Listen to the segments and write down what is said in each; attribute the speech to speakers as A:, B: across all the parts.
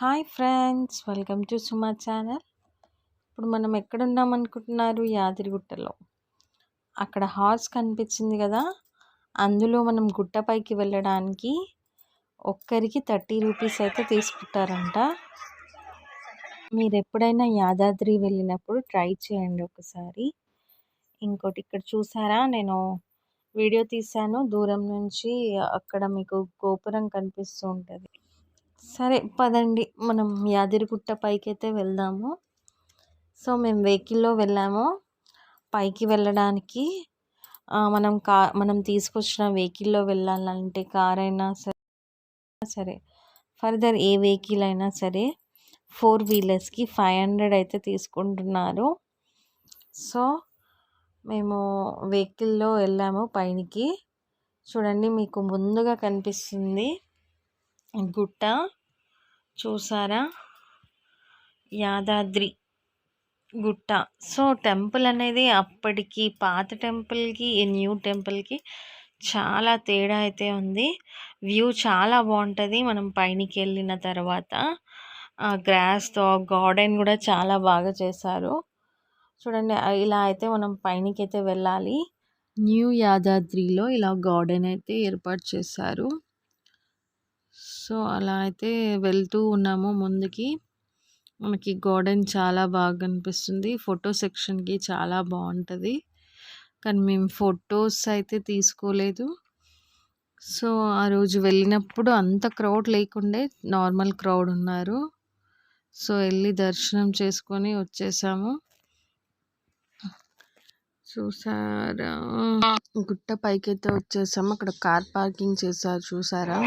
A: Hi friends welcome to Suma channel. ఇప్పుడు మనం ఎక్కడున్నాం అనుకుంటున్నారు? యాదిరిగుట్టలో అక్కడ హార్స్ కనిపించింది కదా అందులో మనం గుట్టపైకి వెళ్ళడానికి ఒక్కరికి థర్టీ రూపీస్ అయితే తీసుకుంటారంట. మీరు ఎప్పుడైనా యాదాద్రి వెళ్ళినప్పుడు ట్రై చేయండి ఒకసారి. ఇంకోటి ఇక్కడ చూసారా? నేను వీడియో తీశాను. దూరం నుంచి అక్కడ మీకు గోపురం కనిపిస్తూ ఉంటుంది. సరే పదండి. మనం యాదిరిగుట్ట పైకి అయితే వెళ్దాము. సో మేము వెహికల్లో వెళ్ళాము. పైకి వెళ్ళడానికి మనం కా మనం తీసుకొచ్చిన వెహికల్లో వెళ్ళాలంటే కార్ అయినా సరే సరే. ఫర్దర్ ఏ వెహికల్ అయినా సరే ఫోర్ వీలర్స్కి ఫైవ్ హండ్రెడ్ అయితే తీసుకుంటున్నారు. సో మేము వెహికల్లో వెళ్ళాము పైనకి. చూడండి మీకు ముందుగా కనిపిస్తుంది. గుట్ట చూసారా? యాదాద్రి గుట్ట. సో టెంపుల్ అనేది అప్పటికి పాత టెంపుల్కి న్యూ టెంపుల్కి చాలా తేడా అయితే ఉంది. వ్యూ చాలా బాగుంటుంది. మనం పైనకి వెళ్ళిన తర్వాత గ్రాస్తో గార్డెన్ కూడా చాలా బాగా చేశారు. చూడండి ఇలా అయితే మనం పైనకి అయితే వెళ్ళాలి. న్యూ యాదాద్రిలో ఇలా గార్డెన్ అయితే ఏర్పాటు చేశారు. సో అలా అయితే వెళ్తూ ఉన్నాము ముందుకి. మనకి గార్డెన్ చాలా బాగా కనిపిస్తుంది. ఫోటో సెక్షన్కి చాలా బాగుంటుంది. కానీ మేము ఫొటోస్ అయితే తీసుకోలేదు. సో ఆ రోజు వెళ్ళినప్పుడు అంత క్రౌడ్ లేకుండే నార్మల్ క్రౌడ్ ఉన్నారు. సో వెళ్ళి దర్శనం చేసుకొని వచ్చేసాము. చూసారా? గుట్ట పైకి అయితే వచ్చేసాము. అక్కడ కార్ పార్కింగ్ చేశారు. చూసారా?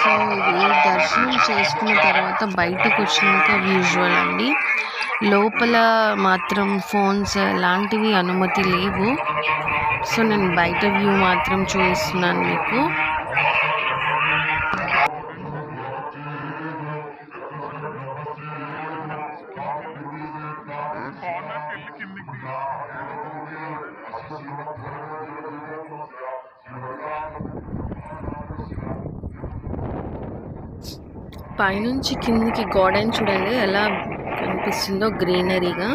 A: సో ఇది దర్శనం చేసుకున్న తర్వాత బయటకు వచ్చినాక విజువల్ అండి. లోపల మాత్రం ఫోన్స్ లాంటివి అనుమతి లేవు.
B: సో
A: నేను బయట వ్యూ మాత్రం
B: చూపిస్తున్నాను
A: మీకు.
B: పైనుంచి కిందికి గార్డెన్ చూడండి ఎలా కనిపిస్తుందో గ్రీనరీగా.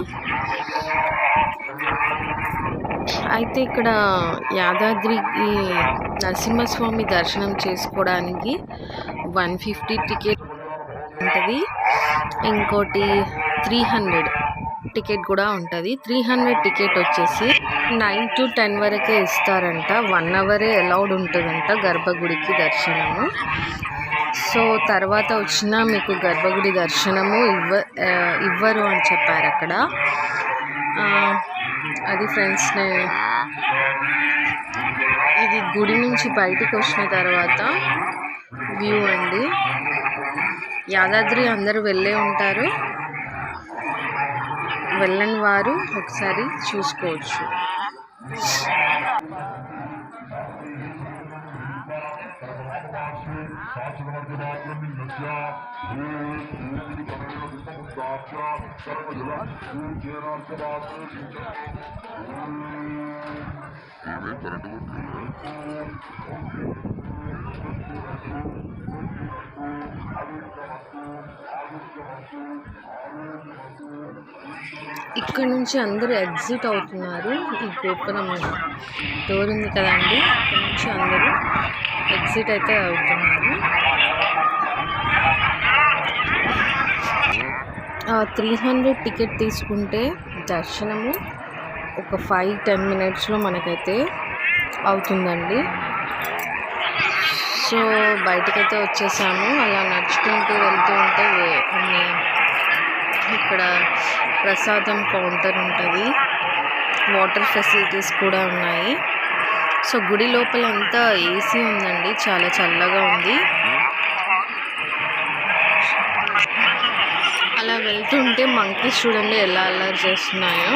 B: అయితే ఇక్కడ యాదాద్రికి నరసింహస్వామి దర్శనం చేసుకోవడానికి వన్ ఫిఫ్టీ టికెట్ ఉంటుంది. ఇంకోటి త్రీ హండ్రెడ్ టికెట్ కూడా ఉంటుంది. త్రీ హండ్రెడ్ టికెట్ వచ్చేసి నైన్ టు టెన్ వరకే ఇస్తారంట. వన్ అవరే అలౌడ్ ఉంటుందంట గర్భగుడికి దర్శనము. సో తర్వాత వచ్చిన మీకు గర్భగుడి దర్శనము ఇవ్వ ఇవ్వరు అని చెప్పారు అక్కడ. అది ఫ్రెండ్స్ ఇది గుడి నుంచి బయటికి వచ్చిన తర్వాత వ్యూ అండి. యాదాద్రి అందరూ వెళ్ళే ఉంటారు. వెళ్ళని వారు ఒకసారి చూసుకోవచ్చు. पाँच नंबर के बाद में नज्जा भूत भूत की पकड़ने का जिसका मुद्दाचा कर्म जला भूत चेहरा के बाद में ये में करंट बोल रही है ఇక్కడ నుంచి అందరూ ఎగ్జిట్ అవుతున్నారు. ఈ గోపురం డోర్ ఉంది కదండి ఇక్కడ నుంచి అందరూ ఎగ్జిట్ అయితే అవుతున్నారు. త్రీ హండ్రెడ్ టికెట్ తీసుకుంటే దర్శనము ఒక ఫైవ్ టెన్ మినిట్స్లో మనకైతే అవుతుందండి. సో బయటకైతే వచ్చేసాము. అలా నడుచుకుంటూ వెళ్తూ ఉంటే ఇక్కడ ప్రసాదం కౌంటర్ ఉంటుంది. వాటర్ ఫెసిలిటీస్ కూడా ఉన్నాయి. సో గుడి లోపల అంతా ఏసీ ఉందండి. చాలా చల్లగా ఉంది. అలా వెళ్తుంటే మంకీస్ చూడండి ఎలా అల్లరి చేస్తున్నాయో.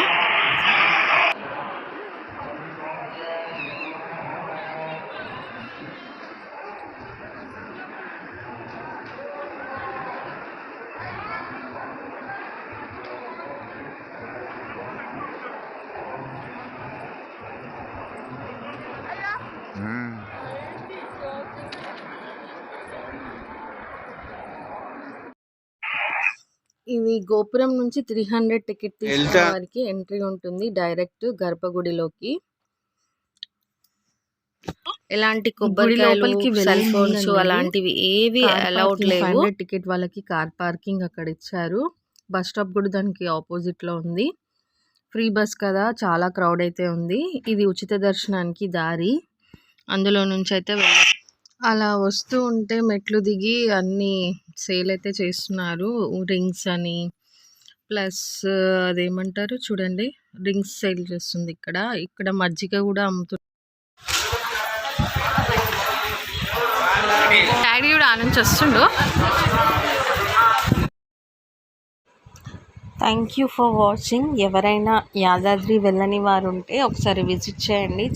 B: ఇది గోపురం నుంచి త్రీ హండ్రెడ్ టికెట్ తీసుకున్న. వారికి ఎంట్రీ ఉంటుంది డైరెక్ట్ గర్భగుడిలోకి. ఎలాంటి వెళ్ళే సెల్ ఫోన్స్ అలాంటివి ఏవి అలౌడ్ లేవు. టికెట్ వాళ్ళకి కార్ పార్కింగ్ అక్కడ ఇచ్చారు. బస్ స్టాప్ కూడా దానికి ఆపోజిట్లో ఉంది. ఫ్రీ బస్ కదా చాలా క్రౌడ్ అయితే ఉంది. ఇది ఉచిత దర్శనానికి దారి. అందులో నుంచి అయితే వెళ్ళ అలా వస్తూ ఉంటే మెట్లు దిగి అన్ని సేల్ అయితే చేస్తున్నారు. రింగ్స్ అని ప్లస్ అదేమంటారు చూడండి రింగ్స్ సేల్ చేస్తుంది ఇక్కడ. ఇక్కడ మజ్జిగ కూడా అమ్ముతుంది డాడీ కూడా ఆ వస్తుండు
A: థ్యాంక్ యూ ఫర్ వాచింగ్ ఎవరైనా యాదాద్రి వెళ్ళని వారు ఉంటే ఒకసారి విజిట్ చేయండి.